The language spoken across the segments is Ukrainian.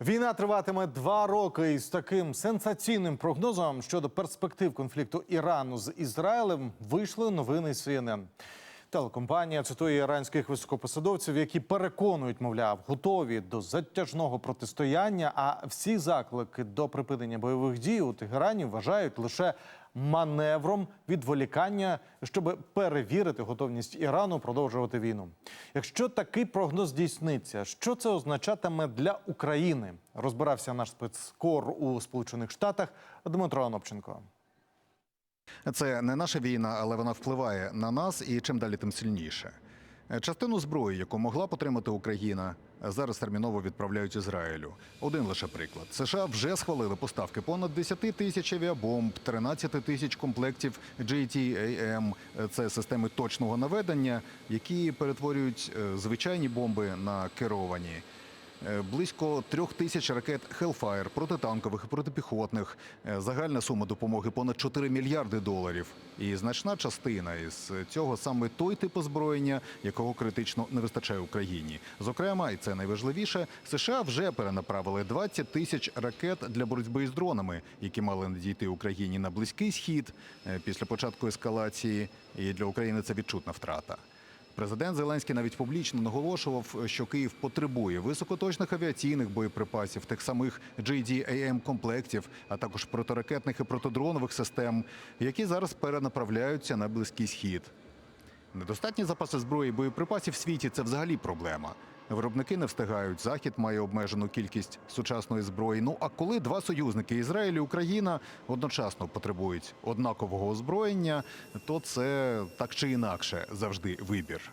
Війна триватиме два роки і з таким сенсаційним прогнозом щодо перспектив конфлікту Ірану з Ізраїлем вийшли новини CNN. Телекомпанія цитує іранських високопосадовців, які переконують, мовляв, готові до затяжного протистояння. А всі заклики до припинення бойових дій у Тегерані вважають лише маневром відволікання, щоб перевірити готовність Ірану продовжувати війну. Якщо такий прогноз здійсниться, що це означатиме для України? Розбирався наш спецкор у Сполучених Штатах Дмитро Анопченко. Це не наша війна, але вона впливає на нас і чим далі, тим сильніше. Частину зброї, яку могла потримати Україна, зараз терміново відправляють Ізраїлю. Один лише приклад: США вже схвалили поставки понад 10 тисяч авіабомб, 13 тисяч комплектів JTAM – це системи точного наведення, які перетворюють е, звичайні бомби на керовані. Е, Близько трьох тисяч ракет Hellfire, протитанкових і протипіхотних. Е, Загальна сума допомоги понад 4 мільярди доларів. І значна частина із цього саме той тип озброєння, якого критично не вистачає Україні. Зокрема, і це найважливіше, США вже перенаправили 20 тисяч ракет для боротьби з дронами, які мали надійти Україні на близький схід е, після початку ескалації. І для України це відчутна втрата. Президент Зеленський навіть публічно наголошував, що Київ потребує високоточних авіаційних боєприпасів, тих самих JDAM комплектів, а також протиракетних і протидронових систем, які зараз перенаправляються на близький схід. Недостатні запаси зброї і боєприпасів в світі це взагалі проблема. Виробники не встигають. Захід має обмежену кількість сучасної зброї. Ну а коли два союзники Ізраїль і Україна одночасно потребують однакового озброєння, то це так чи інакше завжди вибір.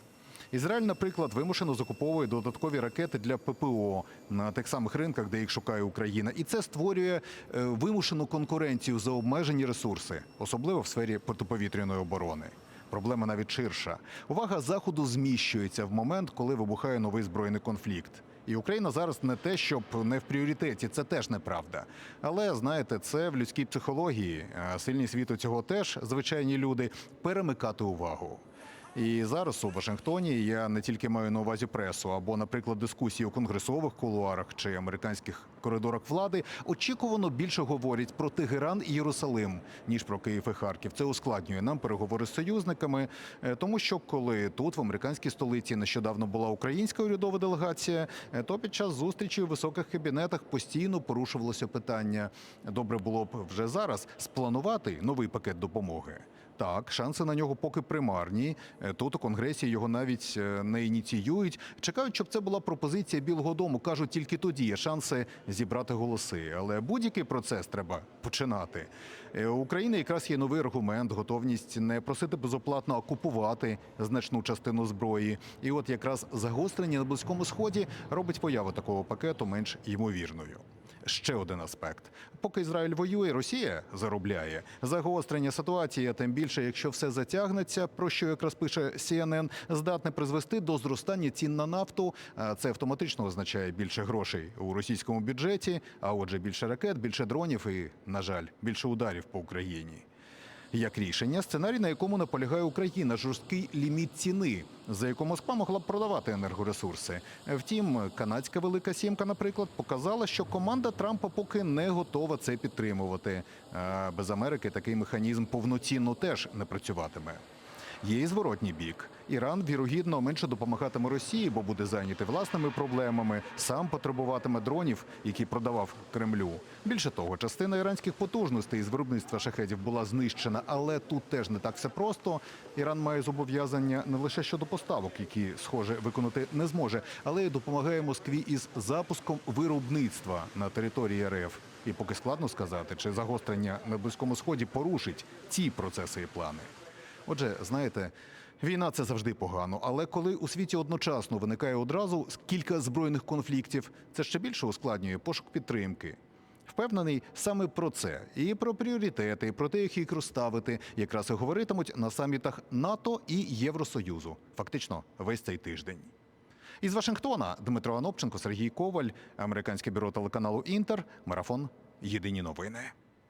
Ізраїль, наприклад, вимушено закуповує додаткові ракети для ППО на тих самих ринках, де їх шукає Україна, і це створює е, вимушену конкуренцію за обмежені ресурси, особливо в сфері протиповітряної оборони. Проблема навіть ширша. Увага заходу зміщується в момент, коли вибухає новий збройний конфлікт. І Україна зараз не те, щоб не в пріоритеті, це теж неправда. Але знаєте, це в людській психології. Сильні світу цього теж звичайні люди перемикати увагу. І зараз у Вашингтоні я не тільки маю на увазі пресу або, наприклад, дискусії у конгресових кулуарах чи американських коридорах влади, очікувано більше говорять про Тегеран і Єрусалим ніж про Київ і Харків. Це ускладнює нам переговори з союзниками, е, тому що коли тут в американській столиці нещодавно була українська урядова делегація, е, то під час зустрічі у високих кабінетах постійно порушувалося питання. Добре було б вже зараз спланувати новий пакет допомоги. Так, шанси на нього поки примарні. Е, Тут у конгресі його навіть е, не ініціюють. Чекають, щоб це була пропозиція Білого Дому. кажуть, тільки тоді є шанси зібрати голоси. Але будь-який процес треба починати. Е, У України якраз є новий аргумент, готовність не просити безоплатно, а купувати значну частину зброї. І от якраз загострення на близькому сході робить появу такого пакету менш ймовірною. Ще один аспект: поки Ізраїль воює, Росія заробляє загострення ситуації, тим більше, якщо все затягнеться, про що якраз пише CNN, здатне призвести до зростання цін на нафту. Це автоматично означає більше грошей у російському бюджеті. А отже, більше ракет, більше дронів і, на жаль, більше ударів по Україні. Як рішення, сценарій, на якому наполягає Україна, жорсткий ліміт ціни, за яку Москва могла б продавати енергоресурси. Втім, канадська велика сімка, наприклад, показала, що команда Трампа поки не готова це підтримувати. А без Америки такий механізм повноцінно теж не працюватиме. Є і зворотній бік. Іран вірогідно менше допомагатиме Росії, бо буде зайнятий власними проблемами, сам потребуватиме дронів, які продавав Кремлю. Більше того, частина іранських потужностей з виробництва шахедів була знищена, але тут теж не так все просто. Іран має зобов'язання не лише щодо поставок, які, схоже, виконати не зможе, але й допомагає Москві із запуском виробництва на території РФ. І поки складно сказати, чи загострення на близькому сході порушить ці процеси і плани. Отже, знаєте, війна це завжди погано, але коли у світі одночасно виникає одразу кілька збройних конфліктів, це ще більше ускладнює пошук підтримки. Впевнений, саме про це і про пріоритети, і про те, як їх розставити, якраз і говоритимуть на самітах НАТО і Євросоюзу. Фактично, весь цей тиждень. Із Вашингтона Дмитро Анопченко, Сергій Коваль, американське бюро телеканалу Інтер, марафон Єдині новини.